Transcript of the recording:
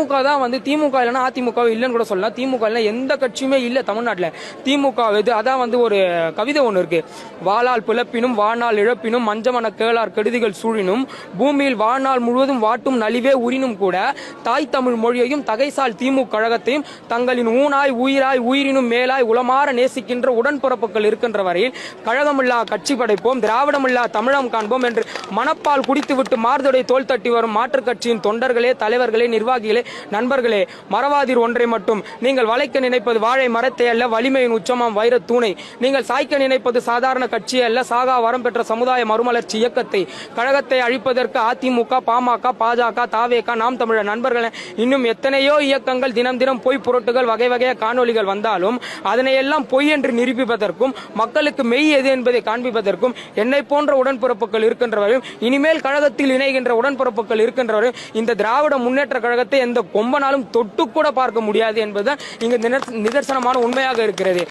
திமுக தான் வந்து திமுக இல்லைன்னா அதிமுக இல்லைன்னு கூட சொல்லலாம். திமுக இல்லை எந்த கட்சியுமே இல்லை தமிழ்நாட்டில். திமுக இது அதான் வந்து ஒரு கவிதை ஒன்று இருக்கு. வாளால் பிளப்பினும் வாழ்நாள் இழப்பினும் மஞ்சமன கேளார் கெடுதிகள் சூழினும் பூமியில் வாழ்நாள் முழுவதும் வாட்டும் நலிவே உரினும் கூட தாய் தமிழ் மொழியையும் தகைசால் திமுக கழகத்தையும் தங்களின் ஊனாய் உயிராய் உயிரினும் மேலாய் உளமாற நேசிக்கின்ற உடன்பிறப்புகள் இருக்கின்ற வரையில் கழகமில்லா கட்சி படைப்போம் திராவிடமில்லா தமிழம் காண்போம் என்று மனப்பால் குடித்துவிட்டு மார்தொடை தோல் தட்டி வரும் மாற்றுக் கட்சியின் தொண்டர்களே தலைவர்களே நிர்வாகிகளே நண்பர்களே மரவாதிர் ஒன்றை மட்டும். நீங்கள் வளைக்க நினைப்பது வாழை மரத்தை அல்ல வலிமையின் உச்சமாம் வைரத் தூணை. நீங்கள் சாய்க்க நினைப்பது சாதாரண கட்சி அல்ல சாகா வரம் பெற்ற சமுதாய மறுமலர்ச்சி இயக்கத்தை. கழகத்தை அழிப்பதற்கு அதிமுக பாமக பாஜக தாவேக நாம் தமிழர் நண்பர்கள் இன்னும் எத்தனையோ இயக்கங்கள் தினம் தினம் பொய் புரட்டுகள் வகை வகைய காணொலிகள் வந்தாலும் அதனையெல்லாம் பொய் என்று நிரூபிப்பதற்கும் மக்களுக்கு மெய் எது என்பதை காண்பிப்பதற்கும் என்னை போன்ற உடன்பிறப்புகள் இருக்கின்றவரையும் இனிமேல் கழகத்தில் இணைகின்ற உடன்பிறப்புகள் இருக்கின்றவரையும் இந்த திராவிட முன்னேற்ற கழகத்தை எந்த எந்த கொம்பனாலும் தொட்டு கூட பார்க்க முடியாது என்பதுதான் இங்கு நிதர்சனமான உண்மையாக இருக்கிறது.